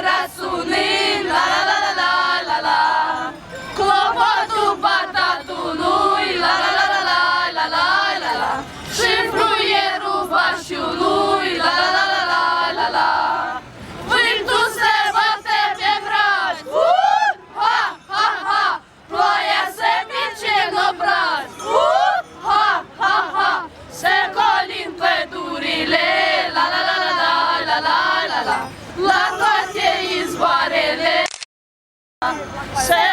раз униз. 谁？